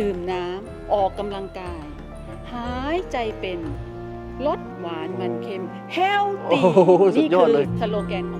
ดื่มน้ำออกกำลังกาย หายใจเป็น ลดหวานมันเค็มโอ้ healthy โหสุดนี่ยอดคืเลย สโลแกนของ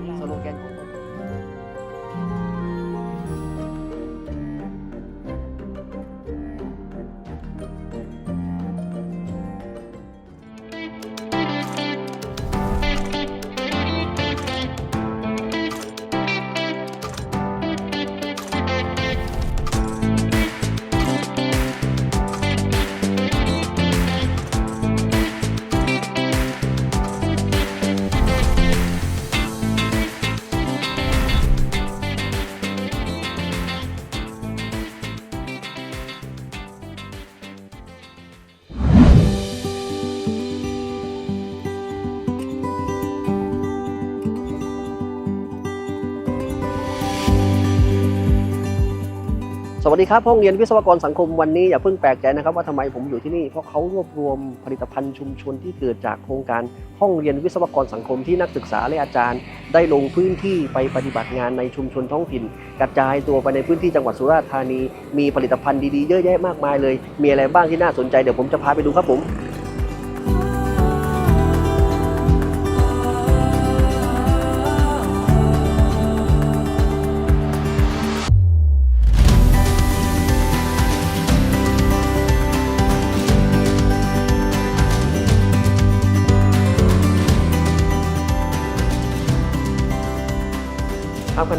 วัสดีครับห้องเรียนวิศวกรสังคมวันนี้อย่าเพิ่งแปลกใจนะครับว่าทำไมผมอยู่ที่นี่เพราะเขารวบรวมผลิตภัณฑ์ชุมชนที่เกิดจากโครงการห้องเรียนวิศวกรสังคมที่นักศึกษาและอาจารย์ ได้ลงพื้นที่ไปปฏิบัติงานในชุมชนท้องถิ่น กระจายตัวไปในพื้นที่จังหวัดสุราษฎร์ธานี มีผลิตภัณฑ์ดีๆเยอะแยะมากมายเลย มีอะไรบ้างที่น่าสนใจเดี๋ยวผมจะพาไปดูครับผม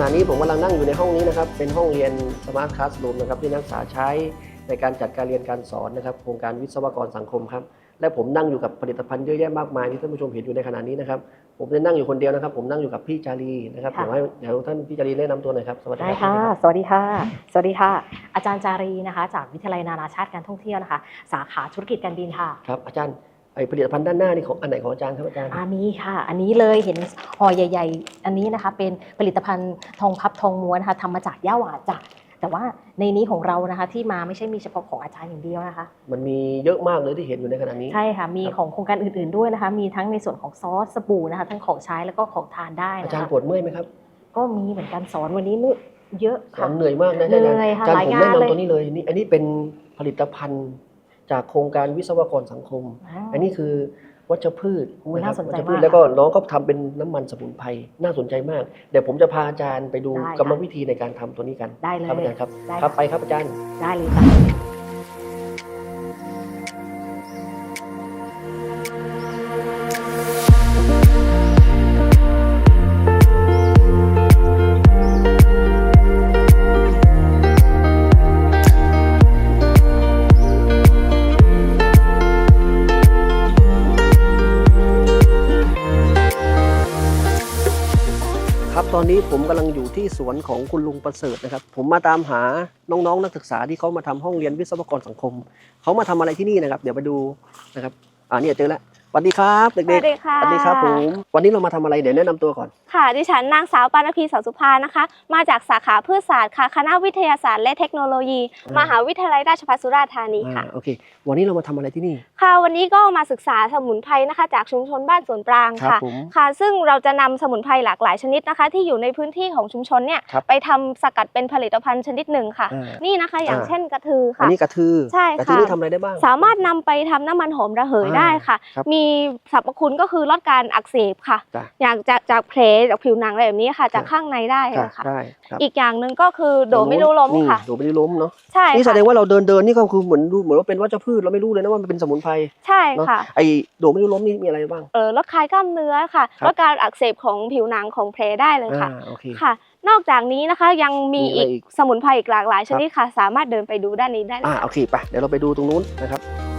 ณะนี้ผมกำลังนั่งอยู่ในห้องนี้นะครับ เป็นห้องเรียนสมาร์ทคลาส o ูมนะครับที่นักศึกษาใช้ในการจัดการเรียนการสอนนะครับ โครงการวิศวกรสังคมครับ และผมนั่งอยู่กับผลิตภัณฑ์เยอะแยะมากมายที่ท่านผู้ชมเห็นอยู่ในขณะนี้นะครับ ผมจะนั่งอยู่คนเดียวนะครับ ผมนั่งอยู่กับพี่จารีนะครับค่ะเดี๋ยวให้เดี๋ยวท่านพี่จารีแนะนำตัวหน่อยครับ สวัสดีได้ครัค่ะบสวัสดีค่ะ สวัสดีค่ะ อาจารย์จารีนะคะ จากวิทยาลัยนานาชาติการท่องเที่ยวนะคะ สาขาธุรกิจการบินค่ะ ครับอาจารย์ ไอผลิตภัณฑ์ด้านหน้านี่ของอันไหนของอาจารย์ครับอาจารย์ อันนี้ค่ะ อันนี้เลยเห็นห่อใหญ่ ๆ อันนี้นะคะเป็นผลิตภัณฑ์ทองพับทองม้วนนะคะทำมาจากย่าหวานจ้ะแต่ว่าในนี้ของเรานะคะที่มาไม่ใช่มีเฉพาะของอาจารย์อย่างเดียวนะคะ มันมีเยอะมากเลยที่เห็นอยู่ในขณะนี้ ใช่ค่ะ มีของโครงการอื่นๆด้วยนะคะ มีทั้งในส่วนของซอสสบู่นะคะ ทั้งของใช้แล้วก็ของทานได้อานะจารย์คะปวดเมื่อยไหมครับ ก็มีเหมือนกันสอนวันนี้นุเยอะสอค่ะนเหนื่อยมากนะเหนื่อยค่ะอาจารย์หลายผมงานแนะเลยนำตัวนี้เลยนี่อันนี้เป็นผลิตภัณฑ์ จากโครงการวิศวกรสังคม อันนี้คือวัชพืชโอ้ยะครับน่าสนใจวัชพืชมากแล้วก็น้องก็ทำเป็นน้ำมันสมุนไพรน่าสนใจมาก เดี๋ยวผมจะพาอาจารย์ไปดูได้ค่ะกรรมวิธีในการทำตัวนี้กันได้เลยครับอาจารย์ครับได้ครับค่ะไปครับอาจารย์ได้เลยจ้ะครับ ผมกำลังอยู่ที่สวนของคุณลุงประเสริฐนะครับ ผมมาตามหาน้องๆนักศึกษาที่เขามาทำห้องเรียนวิศวกรสังคม เขามาทำอะไรที่นี่นะครับ เดี๋ยวไปดูนะครับ อ่าเนี่ยเจอแล้ว สวัสดีครับเด็กสวัสดีค่ะสวัสดีครับผมวันนี้เรามาทำอะไรเดี๋ยวแนะนำตัวก่อน ค่ะ ดิฉันนางสาวปานพีเสาสุภานะคะ มาจากสาขาพืชศาสตร์ค่ะ คณะวิทยาศาสตร์และเทคโนโลยีอ่ามมหาวิทยาลัยราชภัฏสุราษฎร์ธานีอ่าค่ะโอเค วันนี้เรามาทำอะไรที่นี่ ค่ะ วันนี้ก็มาศึกษาสมุนไพรนะคะ จากชุมชนบ้านสวนปรางครับค่ะผมค่ะ ซึ่งเราจะนำสมุนไพรหลากหลายชนิดนะคะ ที่อยู่ในพื้นที่ของชุมชนเนี่ยครับไปทำสกัดเป็นผลิตภัณฑ์ชนิดหนึ่งค่ะอ่านี่นะคะ อย่างอ่าเช่นกระทืออันค่ะนี้กระทือใช่กระทือค่ะนี่ทำอะไรได้บ้าง สามารถนำไปทำน้ำมันหอมระเหยอ่าได้ค่ะครับมีสรรพคุณก็คือลดการอักเสบค่ะ จ้ะอย่างจากจากแผลจากผิวหนังอะไรแบบนี้ค่ะ จากครับข้างในได้จ้ะเลยค่ะได้ครับอีกอย่างหนึ่งก็คือโดไม่รู้ล้มนี่ค่ะโดไม่รู้ล้มเนาะใช่นี่แสค่ะดงว่าเราเดินเดินนี่ก็คือเหมือนดูเหมือนว่าเป็นวัชพืชเราไม่รู้เลยนะว่ามันเป็นสมุนไพร ใช่เนาะค่ะไอโดไม่รู้ล้มนี่มีอะไรบ้าง เออลดคลายกล้ามเนื้อค่ะครับ ลดการอักเสบของผิวหนังของแผลได้เลยค่ะ อ่าโอเค ค่ะ นอกจากนี้นะคะยังมีมีอะไรอีกอีกสมุนไพรอีกหลากหลายชนิดค่ะ สามารถเดินไปดูด้านนี้ได้เลย อ่าค่ะโอเคไปเดี๋ยวเราไปดูตรงนู้นนะครับ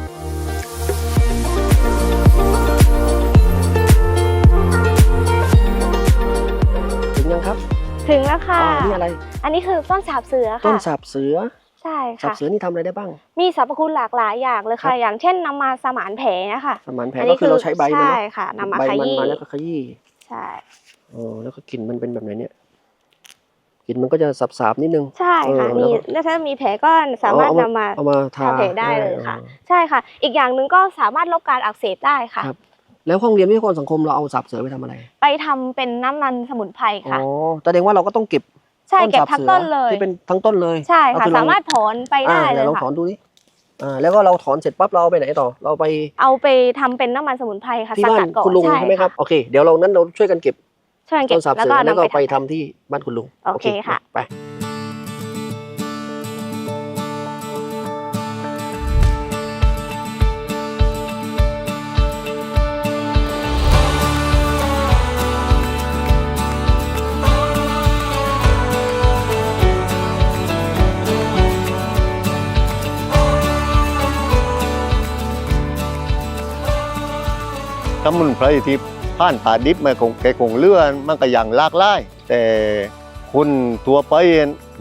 ถึงแล้วอ๋ค่ะอนี่อะไร อันนี้คือต้นสาบเสือต้นค่ะสับเสือใช่สับค่ะ เสือนี่ทำอะไรได้บ้าง มีสรรพคุณหลากหลายอย่างเลยครัค่ะบอย่างเช่นนำมาสมานแผลนะคะสมานแผลอันก็นี้คือเราใช้ใบมันใช่เนาะค่ะนำมาใบขมันยี้มาแล้วก็ขยี้ใช่ อ๋อแล้วก็กลิ่นมันเป็นแบบไหนเนี่ยกลิ่นมันก็จะสับๆนิดนึง ใช่ค่ะเออมีแล้วก็ถ้ามีแผลก็สามารถเอานำมา เอามาทาทาแผลได้เลยค่ะอ๋อใช่ค่ะ อีกอย่างหนึ่งก็สามารถลดการอักเสบได้ค่ะ ครับ แล้วห้องเรียนวิทยากรสังคมเราเอาสับเสือไปทำอะไรไปทำเป็นน้ำมันสมุนไพรอ๋ค่ะอแสดงว่าเราก็ต้องเก็บใช่ต้นเก็บสับทั้งเสือต้นเลยที่เป็นทั้งต้นเลยใช่ค่ะก็อเสามารถถอนไปได้อ่าเลเดี๋ยยวเราค่ะถอนดูนี่อ่าแล้วก็เราถอนเสร็จปั๊บเราเอาไปไหนต่อเราไป เอาไปทำเป็นน้ำมันสมุนไพรค่ะที่สบ้ากันดก่อนคุณลุงใช่ไหมครับโอเคเดี๋ยวเรานั้นเราช่วยกันเก็บช่วยกันเก็ต้บนสับแล้วเสืก็อแล้วก็นำไปไปทำที่บ้านคุณลุงโอเคค่ะไป สมุนไพรที่ผ่านผ่าดิบมาคงแกคงเลื่อนมันก็อย่างหลากหลายแต่คนทั่วไป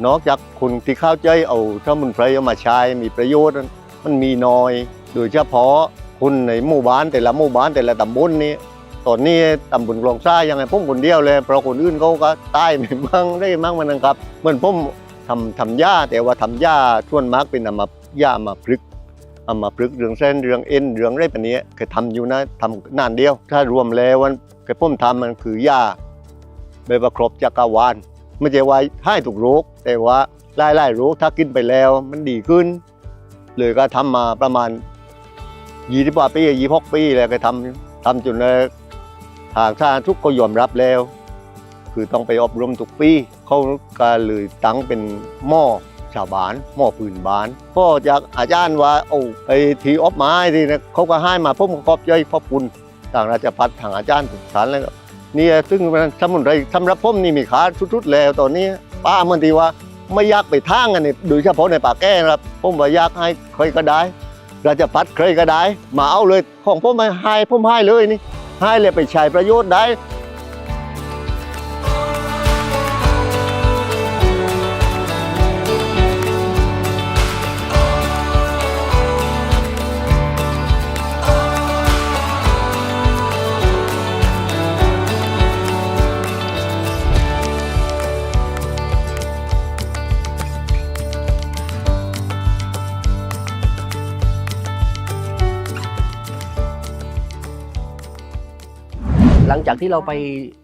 นอกจากคนที่เข้าใจเอาสมุนไพรเอามาใช้มีประโยชน์มันมีน้อย โดยเฉพาะคนในหมู่บ้านแต่ละหมู่บ้านแต่ละตำบลนี้ตอนนี้ตำบลกลองซ่ายังไงผมคนเดียวเลยเพราะคนอื่นเขาก็ตายไปมั่งได้มั่งมันนะครับเหมือนผมทำทำหญ้าแต่ว่าทำหญ้าส่วนมากเป็นอามาหญ้ามาพลึก เอามาพลึกเรื่องเส้นเรื่องเอ็นเรื่องอะไรแบบนี้เคยทำอยู่นะทำนานเดียว ถ้ารวมแล้ววันเคยผมทำมันคือยาใบประครบจักรวาลไม่ใช่ว่าให้ถูกโรคแต่ว่าไล่ไล่โรคถ้ากินไปแล้วมันดีขึ้น เลยก็ทำมาประมาณยี่สิบกว่าปียี่หกปีแล้วก็ทำทำจนเลยทางสาธารณสุขก็ยอมรับแล้ว คือต้องไปอบรมทุกปีเขาก็เลยตั้งเป็นหม้อ ชาวบ้านหม้อปืนบ้านพ่อจากอาจารย์ว่าโอ้ไอ้ทีออฟไม้ที่นะเขาก็ให้มาผมก็ขอบใจขอบคุณทางราชพัฒทางอาจารย์ทุกท่านเลยครับนี่ซึ่งมันสมุนไพรสำหรับผมนี่มีค่าสุดๆแล้วตอนนี้ป้ามันทีว่าไม่อยากไปทางกันนี่โดยเฉพาะในป่าแก้ครับผมว่าอยากให้ใครก็ได้ ราชพัฒใครก็ได้ มาเอาเลยของผมม่ให้ผมให้เลยนี่ให้เลยไปใช้ประโยชน์ได้ ที่เราไป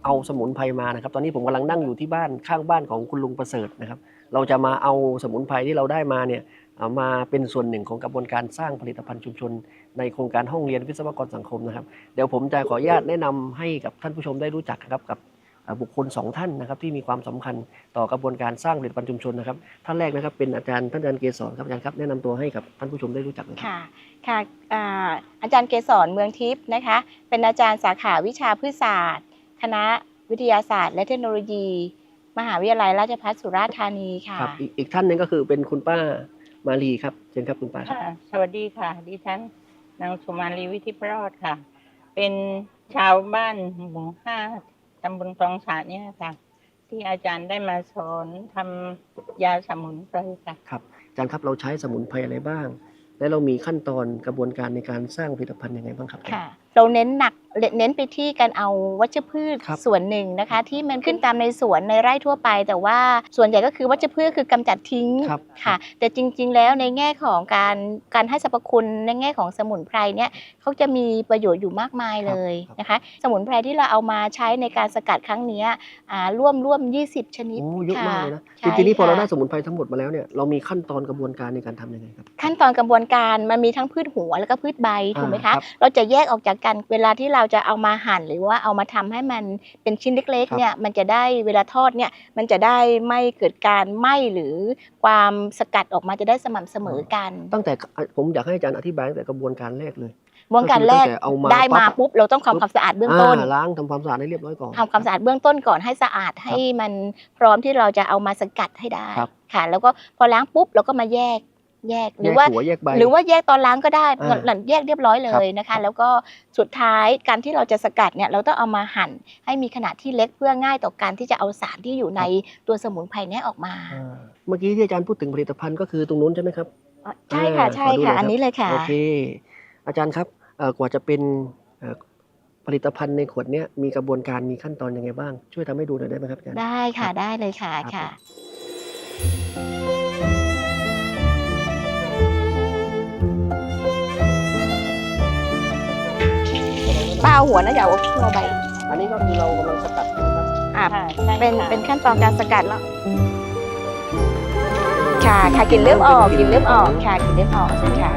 เอาสมุนไพรมานะครับ ตอนนี้ผมกำลังนั่งอยู่ที่บ้านข้างบ้านของคุณลุงประเสริฐนะครับ เราจะมาเอาสมุนไพรที่เราได้มาเนี่ยเอามาเป็นส่วนหนึ่งของกระบวนการสร้างผลิตภัณฑ์ชุมชน ในโครงการห้องเรียนวิศวกรสังคมนะครับ เดี๋ยวผมจะขออนุญาตแนะนำให้กับท่านผู้ชมได้รู้จักนะครับกับเอ่อ บุคคลสองท่านนะครับที่มีความสำคัญต่อกระบวนการสร้างผลิตภัณฑ์ชุมชนนะครับท่านแรกนะครับเป็นอาจารย์ท่านอาจารย์เกษรครับอาจารย์ครับแนะนำตัวให้กับท่านผู้ชมได้รู้จักหน่อยครับค่ะค่ะอ่าอาจารย์เกษรเมืองทิพย์นะคะ เป็นอาจารย์สาขาวิชาพืชศาสตร์ คณะวิทยาศาสตร์ และเทคโนโลยี มหาวิทยาลัยราชภัฏสุราษฎร์ธานีค่ะครับอีกอีกท่านหนึงก็คือเป็นคุณป้ามาลีครับเชิญครับคุณป้าครับค่ะสวัสดีค่ะ ดิฉันนางสุมาลีวิทิพรอดค่ะ เป็นชาวบ้านหมู่ห้า ตำบลคลองสาเนี่ยค่ะ ที่อาจารย์ได้มาสอนทำยาสมุนไพรค่ะครับอาจารย์ครับเราใช้สมุนไพรอะไรบ้าง และเรามีขั้นตอนกระบวนการในการสร้างผลิตภัณฑ์ยังไงบ้างครับค่ะ เราเน้นหนักเน้นไปที่การเอาวัชพืชครับส่วนหนึ่งนะคะ ที่มันขึ้นตามในสวนในไร่ทั่วไป แต่ว่าส่วนใหญ่ก็คือวัชพืชคือกำจัดทิ้งครับค่ะ แต่จริง ๆ แล้วในแง่ของการการให้สรรพคุณในแง่ของสมุนไพรเนี่ยเขาจะมีประโยชน์อยู่มากมายเลยนะคะ สมุนไพรที่เราเอามาใช้ในการสกัดครั้งเนี้ยอ่าร่วมร่วม 20 ชนิดโอ้เยอะค่มากเลยนะใช่ทีนี้พอเราได้ค่ะสมุนไพรทั้งหมดมาแล้วเนี่ยเรามีขั้นตอนกระบวนการในการทำยังไงครับขั้นตอนกระบวนการมันมีทั้งพืชหัวแล้วก็พืชใบถูกไหมอ่าครัคะบเราจะแยกออกจากกันเวลาที่เราจะเอามาหั่นหรือว่าเอามาทำให้มันเป็นชิ้นเล็กครับๆเนี่ยมันจะได้เวลาทอดเนี่ยมันจะได้ไม่เกิดการไหม้หรือความสกัดออกมาจะได้สม่ำเสมอกัน ตั้งแต่ผมอยากให้อาจารย์อธิบายตั้งแต่กระบวนการแรกเลยกระบวนการแรกก็คือตั้งแต่เอามาได้มาปั๊บปุ๊บเราต้องทำความสะอาดเบื้องต้นาล้างทำความสะอาดให้เรียบร้อยก่อนทำความสะอาดเบื้องต้นก่อนให้สะอาดให้มันพร้อมที่เราจะเอามาสกัดให้ได้ครับค่ะ แล้วก็พอล้างปุ๊บเราก็มาแยก แยกหแยรือกว่าหัวแยกใบหรือว่าแยกตอนล้างก็ได้อ่าหลังแยกเรียบร้อยเลครับยนะคะ แล้วก็สุดท้ายการที่เราจะสกัดเนี่ยเราต้องเอามาหั่นให้มีขนาดที่เล็กเพื่อง่ายต่อการที่จะเอาสารที่อยู่ในตัวสมุนไพรเนี้ออกมาอ่าเมื่อกี้ที่อาจารย์พูดถึงผลิตภัณฑ์ก็คือตรงนู้นใช่ไหมครับอ๋อใช่ค่ะอ่าใช่ขอดูหน่อยครับค่ะ อันนี้เลยค่ะโอเคอาจารย์ครับเอ่อกว่าจะเป็นเอ่อผลิตภัณฑ์ในขวดเนี้ยมีกระบวนการมีขั้นตอนยังไงบ้าง ช่วยทำให้ดูหน่อยได้ไหมครับอาจารย์ได้ค่ะได้เลยค่ะครับค่ะ เอาหัวนะอย่าเอาเอาใบอันนี้ก็คือเรากำลังสกัดนะครับอะค่ะใช่เป็นค่ะเป็นขั้นตอนการสกัดแล้ว ค่ะค่ะค่ะกลินเริ่มออกกลินเริ่มออกค่ะกลินเริ่มออกค่ะค่ะ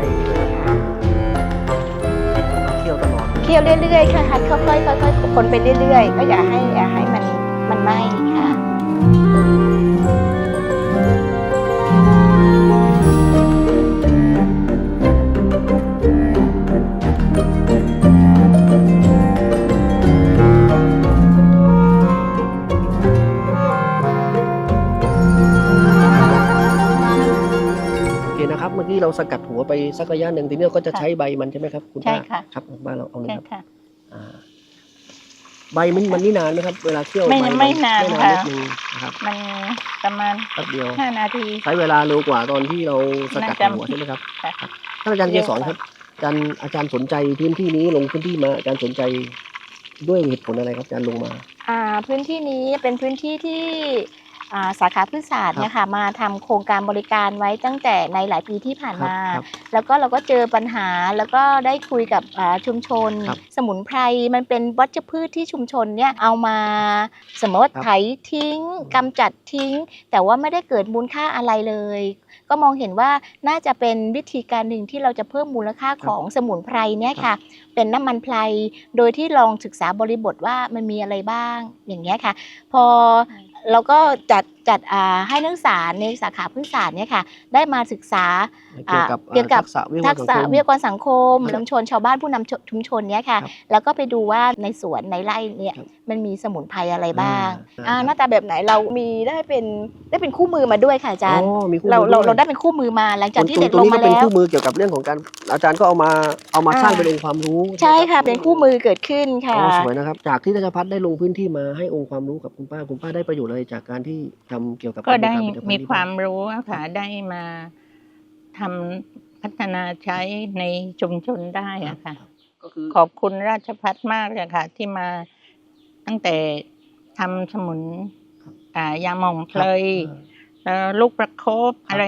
เที่ยวตลอดเคี่ยวเรื่อยๆค่ะค่ะค่อยๆค่อยๆคนไปเรื่อยๆ ก็อย่าให้อย่าให้มันมันไหม้ มื่อกี้เราสกัดหัวไปสักระยะหนึ่งทีนี้เราก็จะใช้ใบมันใช่ไหมครับคุณใช่ป้าค่ะ ครับคุณป้าเราเอาเลยใช่ครับค่ะ อ่าใบมันมันนี่นานไหมครับ เวลาเคี่ยวไม่ใบไม่นานไม่นานค่ะนิดนึงนะครับมันประมาณแป๊บเดียว ห้านาที ใช้เวลาเร็วกว่าตอนที่เราสกัดน่าจะหัวใช่ไหมครับค่ะท่านอาจารย์เกสรครับอาจารย์อาจารย์สนใจพื้นที่นี้ลงพื้นที่มาอาจารย์สนใจด้วยเหตุผลอะไรครับอาจารย์ลงมา อ่าพื้นที่นี้เป็นพื้นที่ที่อ่า สาขาพืชศาสตร์เนี่ยค่ะมาทำโครงการบริการไว้ตั้งแต่ในหลายปีที่ผ่านมาครับแล้วก็เราก็เจอปัญหาแล้วก็ได้คุยกับอ่าชุมชนครับสมุนไพรมันเป็นวัชพืชที่ชุมชนเนี่ยเอามาสมมติว่าครับไถทิ้งกำจัดทิ้ง แต่ว่าไม่ได้เกิดมูลค่าอะไรเลย ก็มองเห็นว่าน่าจะเป็นวิธีการหนึ่งที่เราจะเพิ่มมูลค่าของสมุนไพรเนี่ยค่ะ เป็นน้ำมันไพรโดยที่ลองศึกษาบริบทว่ามันมีอะไรบ้างอย่างเงี้ยค่ะ พอ เราก็จัดจัดอ่าให้นักศึกษาในสาขาพื้นศาสตร์เนี่ยค่ะได้มาศึกษาเกี่ยวกับเกี่ยวกับทักษะวิทยาทักศาสตร์สังคมษะวิทยากรสังคมครับชุมชนชาวบ้านผู้นำชชุมชนเนี่ยค่ะครับแล้วก็ไปดูว่าในสวนในไร่เนี่ยครับมันมีสมุนไพรอะไรบ้างอ่าอ่าหน้าตาแบบไหนเรามีได้เป็นได้เป็นคู่มือมาด้วยค่ะอาจารย์อ๋อมีคู่เรามือเราวยเราได้เป็นคู่มือมาหลังจากที่ตรเด็ดตรลงนี้มาก็เป็นแล้วคู่มือเกี่ยวกับเรื่องของการอาจารย์ก็เอามาเอามาสร้างอ่าเป็นองค์ความรู้ ใช่ค่ะเป็นคู่มือเกิดขึ้นค่ะอ๋อสวยนะครับจากที่ราชพัฒน์ได้ลงพื้นที่มาให้องค์ความรู้กับคุณป้าคุณป้าได้ประโยชน์อะไรจากการที่ทำเกี่ยวกับก็ได้ารบริการผลิตภัณฑ์มีนี้ความบ้งรู้อะค่ะได้มาทำพัฒนาใช้ในชุมชนได้อะค่ะก็คือขอบคุณราชพัฒมากเลยค่ะ ที่มาตั้งแต่ทำสมุนอ่ายาหมองเพลยแล้วลูกประคบอะไร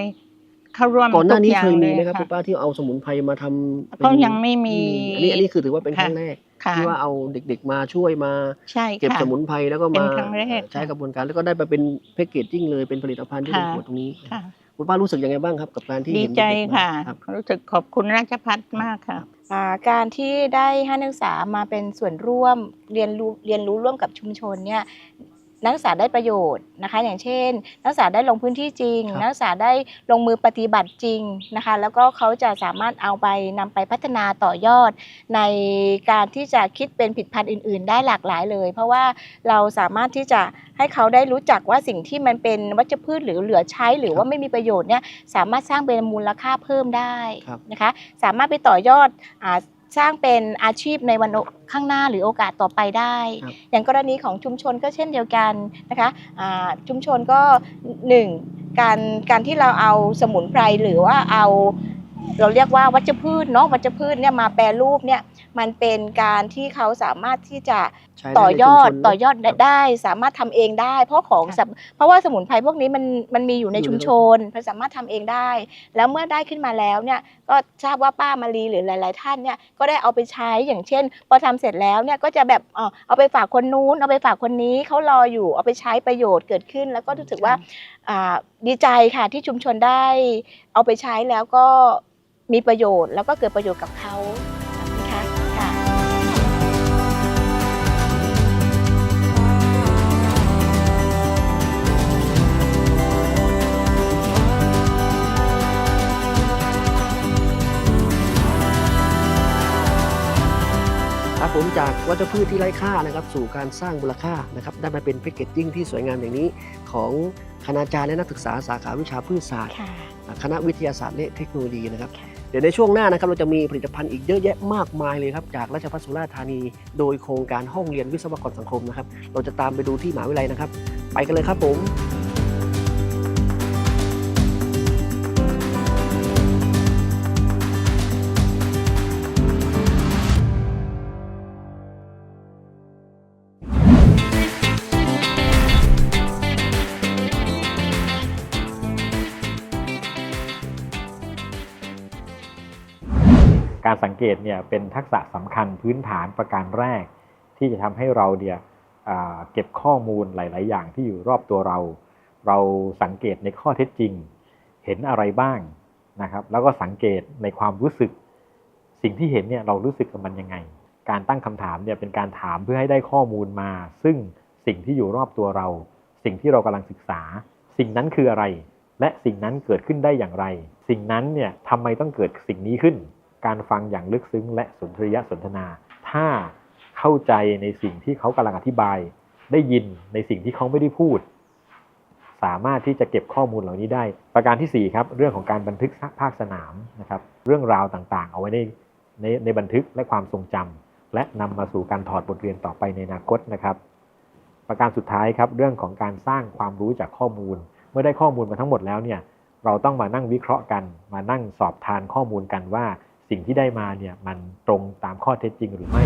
เข้าร่วมก่อนหน้านี้ทุกเคยมีอางไหมลครับคุณป้าที่เอาสมุนไพรมาทำเป็นก็ยังไม่มี อันนี้อันนี้คือถือว่าเป็นครั้งแรกค่ะที่ว่าเอาเด็กๆมาช่วยมาใช่เก็บค่ะสมุนไพรแล้วก็เป็มานครั้งแรกใช้กระบวนการแล้วก็ได้มาเป็นแพคเกจจิ้งเลยเป็นผลิตภัณฑ์ที่เป็นค่ะขวดตรงนี้ค่ะคุณป้ารู้สึกยังไงบ้างครับกับการที่ดีเห็นใจเด็กๆมาค่ะครับรู้สึกขอบคุณราชพัฒมากค่ะอ่าการที่ได้ให้นักศึกษามาเป็นส่วนร่วมเรียนรู้เรียนรู้ร่วมกับชุมชนเนี่ย นักศึกษาได้ประโยชน์นะคะ อย่างเช่น นักศึกษาได้ลงพื้นที่จริงครับนักศึกษาได้ลงมือปฏิบัติจริงนะคะ แล้วก็เขาจะสามารถเอาไปนำไปพัฒนาต่อยอด ในการที่จะคิดเป็นผลิดพันธุ์อื่น ๆ ได้หลากหลายเลย เพราะว่าเราสามารถที่จะให้เขาได้รู้จักว่าสิ่งที่มันเป็นวัชพืชหรือเหลือใช้หรือว่าไม่มีประโยชน์เนี่ยสามารถสร้างเป็นมูลค่าเพิ่มได้ครับนะคะ สามารถไปต่อยอดอา สร้างเป็นอาชีพในวันข้างหน้าหรือโอกาสต่อไปได้ครับอย่างกรณีของชุมชนก็เช่นเดียวกันนะคะอ่าชุมชนก็หนึ่งการการที่เราเอาสมุนไพรหรือว่าเอา เราเรียกว่าวัชพืชเนาะวัชพืชเนี่ยมาแปรรูปเนี่ยมันเป็นการที่เขาสามารถที่จะใช้ได้ต่อยอดในชุมชน ต่อยอดได้ได้ สามารถทำเองได้ เพราะของสำเพราะว่าสมุนไพรพวกนี้มันมันมีอยู่ในอยู่ใน ชุมชนมันสามารถทำเองได้ แล้วเมื่อได้ขึ้นมาแล้วเนี่ยก็ทราบว่าป้ามารีหรือหลาย ๆ ท่านเนี่ยก็ได้เอาไปใช้อย่างเช่น พอทำเสร็จแล้วเนี่ยก็จะแบบเอ่อเอาไปฝากคนนู้นเอาไปฝากคนนี้เขารออยู่เอาไปใช้ประโยชน์เกิดขึ้น แล้วก็รู้สึกว่า อ่าดีใจค่ะที่ชุมชนได้เอาไปใช้แล้วก็ มีประโยชน์แล้วก็เกิดประโยชน์กับเขานะคะค่ะครับผมจากวัชพืชที่ไร้ค่านะครับสู่การสร้างมูลค่านะครับได้มาเป็นแพคเกจจิ้งที่สวยงามอย่างนี้ ของคณาจารย์และนักศึกษาสาขาวิชาพืชศาสตร์ค่ะคณะวิทยาศาสตร์และเทคโนโลยีนะครับเดี๋ยวในช่วงหน้านะครับเราจะมีผลิตภัณฑ์อีกเยอะแยะมากมายเลยครับจากราชภัฏสุราษฎร์ธานี โดยโครงการห้องเรียนวิศวกรสังคมนะครับ เราจะตามไปดูที่มหาวิทยาลัยนะครับ ไปกันเลยครับผม สังเกตเนี่ยเป็นทักษะสำคัญพื้นฐานประการแรก ที่จะทำให้เราเนี่ยเก็บข้อมูลหลาย ๆ อย่างที่อยู่รอบตัวเรา เราสังเกตในข้อเท็จจริง เห็นอะไรบ้างนะครับแล้วก็สังเกตในความรู้สึก สิ่งที่เห็นเนี่ยเรารู้สึกกับมันยังไง การตั้งคำถามเนี่ยเป็นการถามเพื่อให้ได้ข้อมูลมา ซึ่งสิ่งที่อยู่รอบตัวเรา สิ่งที่เรากำลังศึกษา สิ่งนั้นคืออะไร และสิ่งนั้นเกิดขึ้นได้อย่างไร สิ่งนั้นเนี่ยทำไมต้องเกิดสิ่งนี้ขึ้น การฟังอย่างลึกซึ้ง และสนทรียสนทนา ถ้าเข้าใจในสิ่งที่เขากำลังอธิบาย ได้ยินในสิ่งที่เขาไม่ได้พูด สามารถที่จะเก็บข้อมูลเหล่านี้ได้ ประการที่ 4 ครับ เรื่องของการบันทึกภาคสนามนะครับ เรื่องราวต่างๆ เอาไว้ในในในบันทึกและความทรงจำและนำมาสู่การถอดบทเรียนต่อไปในอนาคตนะครับ ประการสุดท้ายครับ เรื่องของการสร้างความรู้จากข้อมูล เมื่อได้ข้อมูลมาทั้งหมดแล้วเนี่ยเราต้องมานั่งวิเคราะห์กัน มานั่งสอบทานข้อมูลกันว่า สิ่งที่ได้มาเนี่ยมันตรงตามข้อเท็จจริงหรือไม่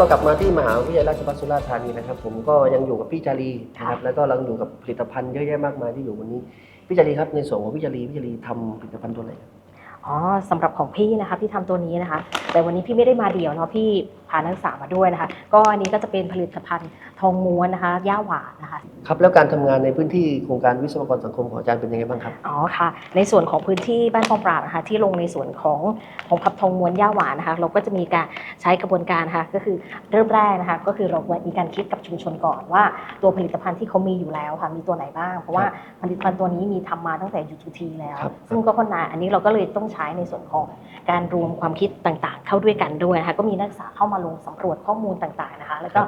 เรากลับมาที่มหาวิทยาลัยราชภัฏสุราษฎร์ธานีนะครับ ผมก็ยังอยู่กับพี่จารีนะครับแล้วก็เราอยู่กับผลิตภัณฑ์เยอะแยะมากมายที่อยู่วันนี้พี่จารีครับในส่วนของพี่จารีพี่จารีทำผลิตภัณฑ์ตัวไหนอ๋อสำหรับของพี่นะคะพี่ทำตัวนี้นะคะ แต่วันนี้พี่ไม่ได้มาเดี่ยวเนาะพี่ พานักศึกษามาด้วยนะคะ ก็อันนี้ก็จะเป็นผลิตภัณฑ์ทองม้วนนะคะย่าหวานนะคะ ครับแล้วการทำงานในพื้นที่โครงการวิศวกรสังคมของอาจารย์เป็นยังไงบ้างครับ อ๋อค่ะ ในส่วนของพื้นที่บ้านคลองปราบนะคะที่ลงในส่วนของของพับทองม้วนย่าหวานนะคะ เราก็จะมีการใช้กระบวนการนะคะก็คือเริ่มแรกนะคะ ก็คือเรามีการคิดกับชุมชนก่อนว่า ตัวผลิตภัณฑ์ที่เขามีอยู่แล้วค่ะมีตัวไหนบ้าง เพราะว่าผลิตภัณฑ์ตัวนี้มีทำมาตั้งแต่ยูทูทีแล้ว ครับ ซึ่งก็คนนานอันนี้เราก็เลยต้องใช้ในส่วนของการรวมความคิดต่างๆ เข้าด้วยกันด้วยนะคะก็มีนักศึกษาเข้ามาลงสำรวจข้อมูลต่างๆนะคะ แล้วก็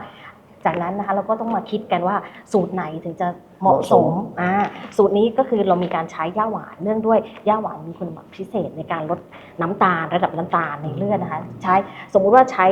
จากนั้นนะคะเราก็ต้องมาคิดกันว่าสูตรไหนถึงจะเหมาะสมอ่าสูตรนี้ก็คือเรามีการใช้ย่าหวานเนื่องด้วยย่าหวานมีคุณสมบัติพิเศษในการลดน้ำตาลระดับน้ำตาลในเลือดนะคะ ใช้สมมุติว่าใช้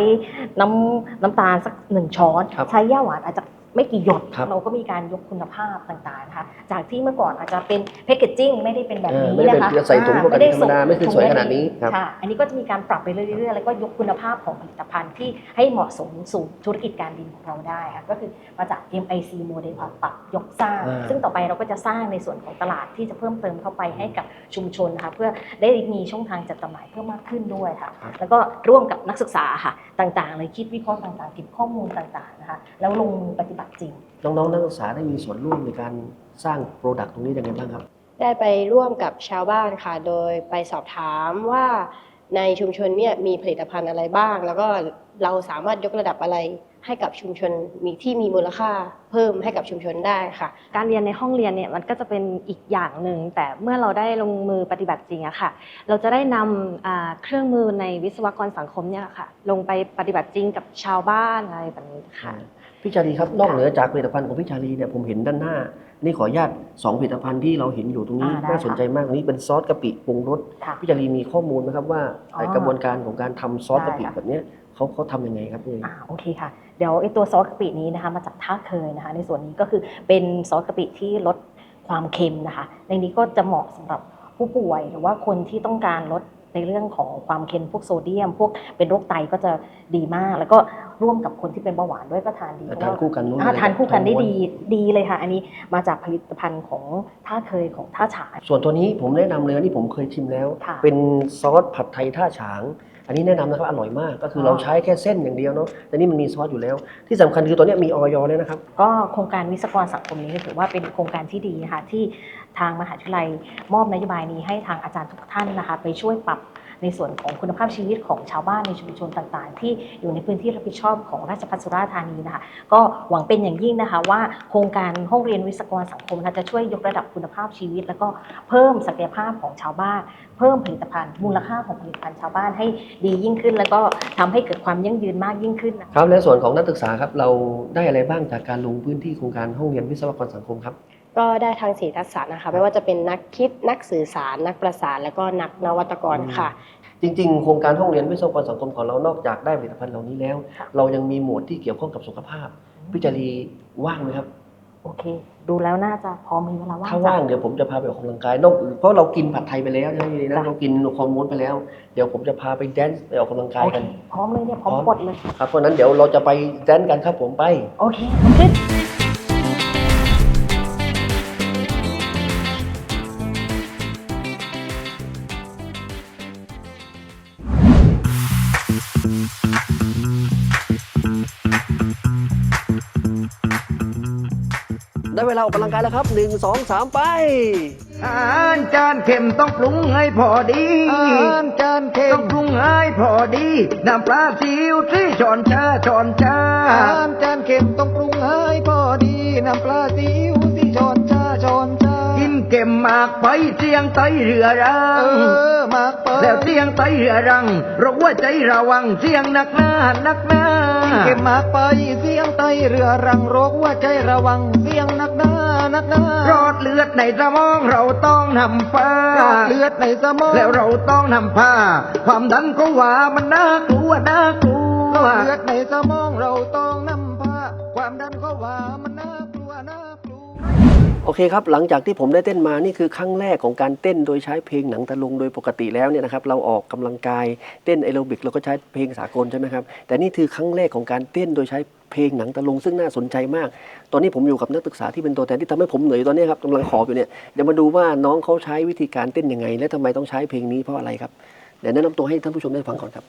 น้ำน้ำตาลสักหนึ่งช้อนครับใช้ย่าหวานอาจจะ ไม่กี่หยดครับเราก็มีการยกคุณภาพต่างๆนะคะจากที่เมื่อก่อนอาจจะเป็นแพคเกจจิ้งไม่ได้เป็นแบบเออนี้ไม่ได้นะคะเป็นใส่ถุงปกติธรรมดาไม่คือสวยขนาดนี้ครับค่ะอันนี้ก็จะมีการปรับไปเรื่อยๆ แล้วก็ยกคุณภาพของผลิตภัณฑ์ที่ให้เหมาะสมสู่ธุรกิจการบินของเราได้ค่ะก็คือมาจาก MIC โมเดลปรับยกสร้างอ่าซึ่งต่อไปเราก็จะสร้างในส่วนของตลาดที่จะเพิ่มเติมเข้าไปให้กับชุมชนนะคะเพื่อได้มีช่องทางจัดจำหน่ายเพิ่มมากขึ้นด้วยค่ะแล้วก็ร่วมกับนักศึกษาค่ะต่างๆเลยคิดวิเคราะห์ต่างๆเก็บข้อมูลต่างๆนะคะแล้วลงมือปฏิบัติจริง น้องๆนักศึกษาได้มีส่วนร่วมในการสร้างโปรดักต์ตรงนี้ยังไงบ้างครับ ได้ไปร่วมกับชาวบ้านค่ะ โดยไปสอบถามว่าในชุมชนเนี่ยมีผลิตภัณฑ์อะไรบ้าง แล้วก็เราสามารถยกระดับอะไรให้กับชุมชนมีที่มีมูลค่าเพิ่มให้กับชุมชนได้ค่ะ การเรียนในห้องเรียนเนี่ยมันก็จะเป็นอีกอย่างหนึ่ง แต่เมื่อเราได้ลงมือปฏิบัติจริงอะค่ะ เราจะได้นำอ่าเครื่องมือในวิศวกรสังคมเนี่ยค่ะ ลงไปปฏิบัติจริงกับชาวบ้านอะไรแบบนี้ค่ะ พี่จารีครับนอกเหนือจากผลิตภัณฑ์ของพี่จารีเนี่ยผมเห็นด้านหน้า นี่ขออนุญาตสองผลิตภัณฑ์ที่เราเห็นอยู่ตรงนี้อ่าได้น่าสนใจมากตรงนี้เป็นซอสกะปิปรุงรสค่ะพี่จารีมีข้อมูลไหมครับว่าอ๋อไอ้กระบวนการของการทำซอสกะปิได้ค่ะแบบเนี้ยเขาเขาทำยังไงครับพี่อ่าโอเคค่ะ เดี๋ยวไอตัวซอสกะปินี้นะคะมาจากท่าเคยนะคะ ในส่วนนี้ก็คือเป็นซอสกะปิที่ลดความเค็มนะคะ ในนี้ก็จะเหมาะสำหรับผู้ป่วยหรือว่าคนที่ต้องการลด ในเรื่องของความเค็มพวกโซเดียม พวกเป็นโรคไตก็จะดีมาก แล้วก็ร่วมกับคนที่เป็นเบาหวานด้วยก็ทานดีทานคู่กันนู้นอ่าเลยทานคู่กันได้ทานม้วนดีดีเลยค่ะ อันนี้มาจากผลิตภัณฑ์ของท่าเคยของท่าฉาง ส่วนตัวนี้ผมแนะนำเลยอันนี่ผมเคยชิมแล้วค่ะเป็นซอสผัดไทยท่าฉาง อันนี้แนะนำนะครับอร่อยมากก็คือออเราใช้แค่เส้นอย่างเดียวเนาะแต่นี่มันมีซอสอยู่แล้ว ที่สำคัญคือตัวเนี้ยมีออยเลยนะครับก็โครงการวิศวกรสังคมนี้ก็ถือว่าเป็นโครงการที่ดีนะคะที่ ทางมหาวิทยาลัย มอบนโยบายนี้ให้ทางอาจารย์ทุกท่านนะคะ ไปช่วยปรับในส่วนของคุณภาพชีวิตของชาวบ้านในชุมชนต่างๆ ที่อยู่ในพื้นที่รับผิดชอบของราชภัฏสุราษฎร์ธานีนะคะ ก็หวังเป็นอย่างยิ่งนะคะ ว่าโครงการห้องเรียนวิศวกรสังคมนะจะช่วยยกระดับคุณภาพชีวิต แล้วก็เพิ่มศักยภาพของชาวบ้าน เพิ่มผลิตภัณฑ์มูลค่าของผลิตภัณฑ์ชาวบ้านให้ดียิ่งขึ้น แล้วก็ทำให้เกิดความยั่งยืนมากยิ่งขึ้นนะคะครับและส่วนของนักศึกษาครับเราได้อะไรบ้างจากการลงพื้นที่โครงการห้องเรียนวิศวกรสังคมครับ ก็ได้ทั้งสี่ทักษะนะคะ ไม่ว่าจะเป็นนักคิดนักสื่อสาร นักประสาน แล้วก็นักนวัตกรค่ะ จริงๆ โครงการห้องเรียนวิศวกรสังคมของเรานอกจากได้ผลิตภัณฑ์เหล่านี้แล้วค่ะเรายังมีหมวดที่เกี่ยวข้องกับสุขภาพพี่จารีว่างไหมครับ โอเค ดูแล้วน่าจะพอมีเวลาว่างถ้าว่างเดี๋ยวผมจะพาไปออกกำลังกายนอกเพราะเรากินผัดไทยไปแล้วใช่ไหมพี่นะจ้ะเรากินคอมมูนไปแล้ว เดี๋ยวผมจะพาไปแดนซ์ไปออกกำลังกายโอกัเคนพร้อมเลยเนี่ยพร้อมพร้อมกดเลยครับเพราะฉะนั้นเดี๋ยวเราจะไปแดนซ์กันครับผมไป โอเคน้ ได้เวลาออกกำลังกายแล้วครับหนึ่งสองสามไป อาหารจานเค็มต้องปรุงให้พอดีอาหารจานเค็มต้องปรุงให้พอดี น้ำปลาซีอิ๊วที่ช้อนชาช้อนชาอาหารจานเค็มต้องปรุงให้พอดี น้ำปลาซีอิ๊วที่ช้อนชาช้อนชากินเค็มมากไปเสียงไตเรือรังเออมากไปแล้วเสียงไตเรือรังเราว่าใจระวังเสียงนักหน้านักหน้ากินเค็มมากไปเสียงไตเรือรังโรคว่าใจระวังเสียงนักหน้านั กหน้ารอดเลือดในสมองเราต้องนำผ้ารอดเลือดในสมองแล้วเราต้องนำผ้า ความดันก็ว่ามันน่ากลัวน่ากลัวรอดเลือดในสมองเราต้องนำผ้า ความดันก็ว่ามันน่ากลัวน่ากลัว โอเคครับ หลังจากที่ผมได้เต้นมานี่คือครั้งแรกของการเต้นโดยใช้เพลงหนังตะลุงโดยปกติแล้วเนี่ยนะครับเราออกกำลังกายเต้นแอโรบิกเราก็ใช้เพลงสากลใช่ไหมครับแต่นี่คือครั้งแรกของการเต้นโดยใช้เพลงหนังตะลุงซึ่งน่าสนใจมาก ตอนนี้ผมอยู่กับนักศึกษาที่เป็นตัวแทนที่ทำให้ผมเหนื่อยตอนนี้ครับกำลังขอบอยู่เนี่ยเดี๋ยวมาดูว่าน้องเขาใช้วิธีการเต้นยังไง และทำไมต้องใช้เพลงนี้เพราะอะไรครับเดี๋ยวแนะนำตัวให้ท่านผู้ชมได้ฟังก่อนครับ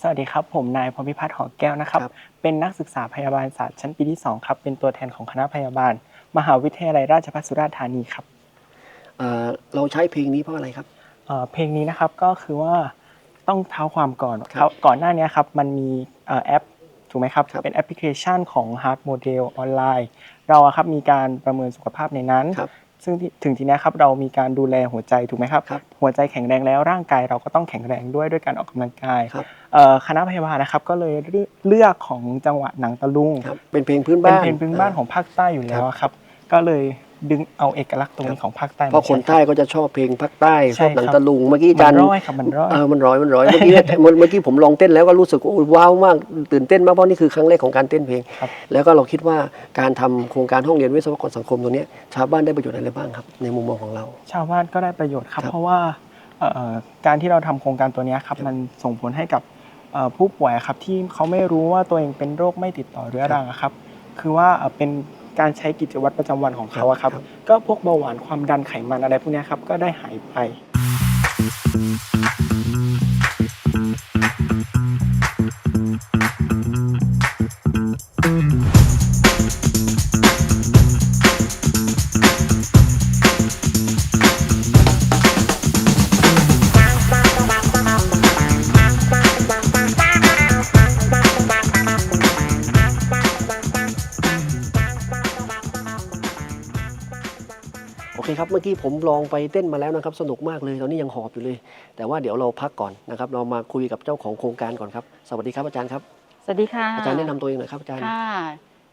สวัสดีครับ ผมนายพรหมพิพัฒน์หอแก้วนะครับครับ เป็นนักศึกษาพยาบาลศาสตร์ชั้นปีที่ 2 ครับ เป็นตัวแทนของคณะพยาบาล มหาวิทยาลัยราชภัฏสุราษฎร์ธานีครับเอ่อเราใช้เพลงนี้เพราะอะไรครับ เอ่อเพลงนี้นะครับก็คือว่าต้องเท้าความก่อนครับก่อนหน้านี้ครับมันมีเอ่อแอปถูกไหมครับ ครับเป็นแอปพลิเคชันของ Heart Model ออนไลน์ เราอะครับมีการประเมินสุขภาพในนั้น ครับซึ่งที่ถึงทีนี้ครับเรามีการดูแลหัวใจถูกไหมครับ ครับ หัวใจแข็งแรงแล้วร่างกายเราก็ต้องแข็งแรงด้วยด้วยการออกกำลังกายครับ เอ่อคณะพยาบาลนะครับก็เลยเลือกเลือกของจังหวัดหนังตะลุง ครับเป็นเพลงพื้นเป็นบ้าน เพลงพื้นบ้านของภาคใต้อยู่แล้วอะครับ ก็เลยดึงเอาเอกลักษณ์ตรงนี้ของภาคใต้เพราะคนมาใต้ใช้ก็จะชอบเพลงภาคใต้ชใช่อบหนังครับตะลุงเมื่อกี้อามัจารนย์ร้อยครับมันร้อยเออมันร้อยมันร้อยเมื่อกี้เนี่ยเมื่อเมื่อกี้ผมลองเต้นแล้วก็รู้สึกว่าโอ้ยว้าวมากตื่นเต้นมากเพราะนี่คือครั้งแรกของการเต้นเพลงครับแล้วก็เราคิดว่าการทำโครงการห้องเรียนวิศวกรสังคมตรงเนี้ยชาวบ้านได้ประโยชน์อะไรบ้างครับ ในมุมมองของเรา ชาวบ้านก็ได้ประโยชน์ครับครับเพราะว่าเอ่อการที่เราทำโครงการตัวเนี้ยครับมันส่งผลให้กับเอ่อผู้ป่วยครับที่เขาไม่รู้ว่าตัวเองเป็นโรคไม่ติดต่อเรื้อรังอะครับ คือว่าเอ่อเป็น การใช้กิจวัตรประจำวันของเขาอะครับครับ ก็พวกเบาหวานความดันไขมันอะไรพวกเนี้ยครับก็ได้หายไปโอ คครับเมื่อกี้ผมลองไปเต้นมาแล้วนะครับ สนุกมากเลยตอนนี้ยังหอบอยู่เลย แต่ว่าเดี๋ยวเราพักก่อนนะครับ เรามาคุยกับเจ้าของโครงการก่อนครับ สวัสดีครับอาจารย์ครับ สวัสดีค่ะ อาจารย์แนะนำตัวเองหน่อยครับอาจารย์ ค่ะ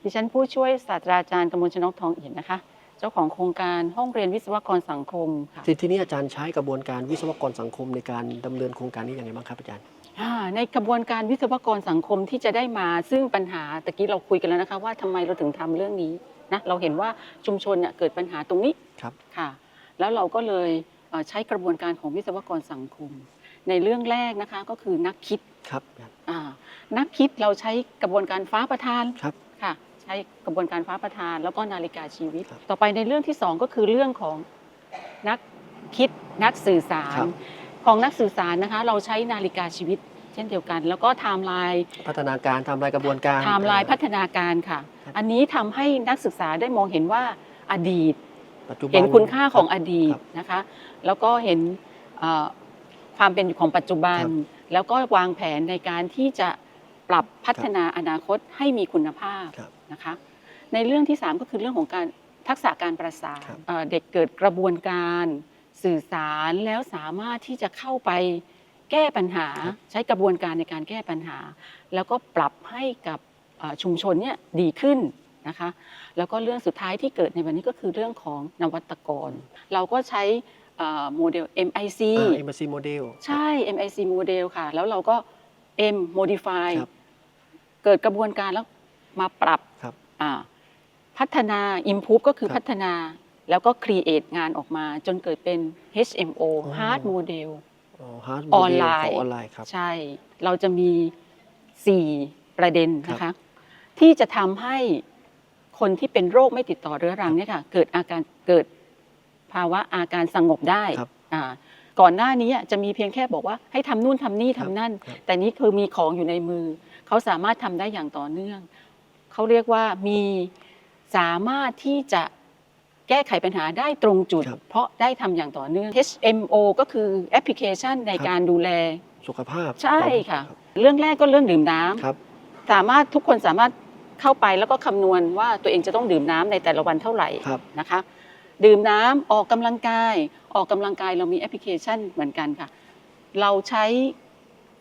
ดิฉันผู้ช่วยศาสตราจารย์กมลชนกทองเอี่ยมนะคะ เจ้าของโครงการห้องเรียนวิศวกรสังคมค่ะทีทีนี้อาจารย์ใช้กระบวนการวิศวกรสังคมในการดำเนินโครงการนี้ยังไงบ้างครับอาจารย์ อ่าในกระบวนการวิศวกรสังคมที่จะได้มาซึ่งปัญหาตะกี้เราคุยกันแล้วนะคะ ว่าทำไมเราถึงทำเรื่องนี้ นะเราเห็นว่าชุมชนเนี่ยเกิดปัญหาตรงนี้ครับค่ะ แล้วเราก็เลยเอ่อใช้กระบวนการของวิศวกรสังคม ในเรื่องแรกนะคะก็คือนักคิดครับอ่านักคิดเราใช้กระบวนการฟ้าประทานครับค่ะ ใช้กระบวนการฟ้าประทาน แล้วก็นาฬิกาชีวิต ต่อไปในเรื่องที่สองก็คือเรื่องของนักคิดนักสื่อสารครับของนักสื่อสารนะคะ เราใช้นาฬิกาชีวิต เช่นเดียวกัน แล้วก็ไทม์ไลน์พัฒนาการทำลายกระบวนการไทม์ไลน์พัฒนาการค่ะ อันนี้ทำให้นักศึกษาได้มองเห็นว่าอดีตปัจจุบันเห็นคุณค่าของอดีตครับนะคะ แล้วก็เห็นเอ่อความเป็นอยู่ของปัจจุบันครับแล้วก็วางแผนในการที่จะปรับพัฒนาอนาคตให้มีคุณภาพครับนะคะ ในเรื่องที่ 3 ก็คือเรื่องของการทักษะการประสานครับเอ่อเด็กเกิดกระบวนการสื่อสารแล้วสามารถที่จะเข้าไปแก้ปัญหา ใช้กระบวนการในการแก้ปัญหา แล้วก็ปรับให้กับเอ่อ ชุมชนเนี่ยดีขึ้นนะคะแล้วก็เรื่องสุดท้ายที่เกิดในวันนี้ก็คือเรื่องของนวัตกร เราก็ใช้เอ่อโมเดล MIC อ่า MSC model ใช่ MIC โมเดลค่ะ แล้วเราก็ M modify ครับเกิดกระบวนการแล้วมาปรับครับอ่าพพัฒนา improve ก็คือครับพัฒนาแล้วก็ create งานออกมาจนเกิดเป็น HMO อ๋อ hard model อ๋อ hard ออน model ไลน์ของออนไลน์ครับใช่ เราจะมี 4 ประเด็นนะครัคะบ ที่จะทำให้คนที่เป็นโรคไม่ติดต่อเรื้อรังเนี่ยค่ะเกิดอาการเกิดภาวะอาการสงบได้ครับอ่าก่อนหน้านี้จะมีเพียงแค่บอกว่าให้ทำนู่นทำนี่ทำนั่นครับแต่นี้คือมีของอยู่ในมือ เขาสามารถทำได้อย่างต่อเนื่อง เขาเรียกว่ามีสามารถที่จะแก้ไขปัญหาได้ตรงจุดครับเพราะได้ทำอย่างต่อเนื่อง HMO ก็คือแอปพลิเคชันในครับการดูแลสุขภาพ ใช่ค่ะ เรื่องแรกก็เรื่องดื่มน้ำครับสามารถทุกคนสามารถ เข้าไปแล้วก็คำนวณว่าตัวเองจะต้องดื่มน้ำในแต่ละวันเท่าไหร่ครับนะคะ ดื่มน้ำออกกำลังกาย ออกกำลังกายเรามีแอปพลิเคชันเหมือนกันค่ะ เราใช้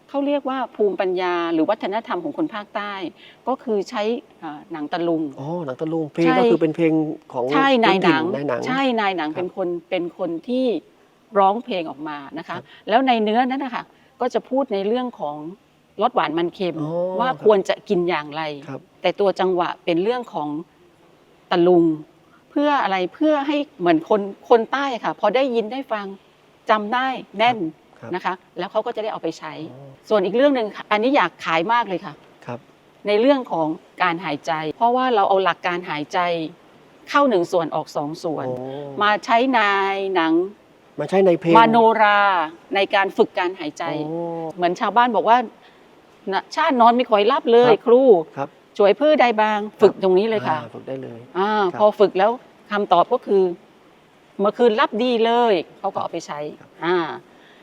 เขาเรียกว่าภูมิปัญญา หรือวัฒนธรรมของคนภาคใต้ ก็คือใช้อ่าหนังตะลุง อ๋อหนังตะลุงเพลงใช่ ก็คือเป็นเพลงของใช่นายหนังนายหนัง ใช่นายหนังครับเป็นคนเป็นคนที่ร้องเพลงออกมานะครัคะ บแล้วในเนื้อนั้นนะคะก็จะพูดในเรื่องของ รสหวานมันเค็ม อ๋อว่าครับควรจะกินอย่างไร ครับ แต่ตัวจังหวะเป็นเรื่องของตะลุง เพื่ออะไรเพื่อให้เหมือนคนคนใต้ค่ะ พอได้ยินได้ฟังจำได้แน่นครับนะคะ แล้วเขาก็จะได้เอาไปใช้ส่วนอีกเรื่องหนึ่งค่ะอันนี้อยากขายมากเลยค่ะ ครับในเรื่องของการหายใจ เพราะว่าเราเอาหลักการหายใจเข้าหนึ่งส่วนออกสองส่วน โอ้มาใช้ในหนังมาใช้ในเพลงมาโนราในการฝึกการหายใจ โอ้เหมือนชาวบ้านบอกว่า น่ะชาตินอนไม่ค่อยรับเลยครับครูครับช่วยพืชใดบาง ฝึกตรงนี้เลยค่ะอ่าฝึกได้เลยอ่าครับพอฝึกแล้วคำตอบก็คือ เมื่อคืนรับดีเลยเขาก็เอาไปใช้อ่า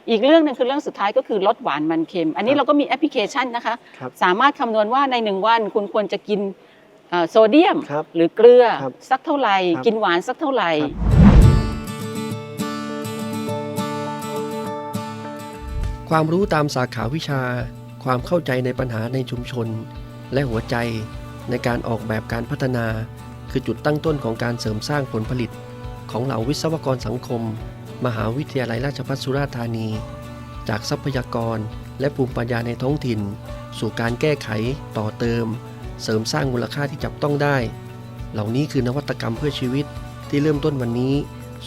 อีกเรื่องหนึ่งคือเรื่องสุดท้ายก็คือลดหวานมันเค็ม อันนี้ครับเราก็มีแอปพลิเคชันนะคะครับสามารถคำนวณว่าในหนึ่งวันคุณควรจะกินเอ่อโซเดียมครับหรือเกลือครับสักเท่าไหร่ครับกินหวานสักเท่าไหร่ครับความรู้ตามสาขาวิชา ความเข้าใจในปัญหาในชุมชน และหัวใจในการออกแบบการพัฒนา คือจุดตั้งต้นของการเสริมสร้างผลผลิต ของเหล่าวิศวกรสังคม มหาวิทยาลัยราชภัฏสุราษฎร์ธานี จากทรัพยากรและภูมิปัญญาในท้องถิ่น สู่การแก้ไข ต่อเติม เสริมสร้างมูลค่าที่จับต้องได้ เหล่านี้คือนวัตกรรมเพื่อชีวิตที่เริ่มต้นวันนี้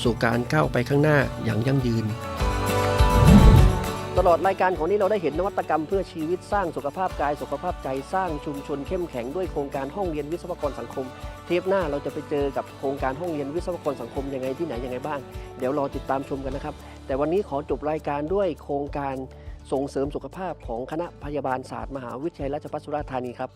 สู่การก้าวไปข้างหน้าอย่างยั่งยืน ตลอดรายการของนี้เราได้เห็นนวัตกรรมเพื่อชีวิตสร้างสุขภาพกาย สุขภาพใจสร้างชุมชนเข้มแข็งด้วยโครงการห้องเรียนวิศวกรสังคม เทปหน้าเราจะไปเจอกับโครงการห้องเรียนวิศวกรสังคมยังไงที่ไหนยังไงบ้าง เดี๋ยวรอติดตามชมกันนะครับ แต่วันนี้ขอจบรายการด้วยโครงการส่งเสริมสุขภาพของคณะพยาบาลศาสตร์มหาวิทยาลัยราชภัฏสุราษฎร์ธานีครับ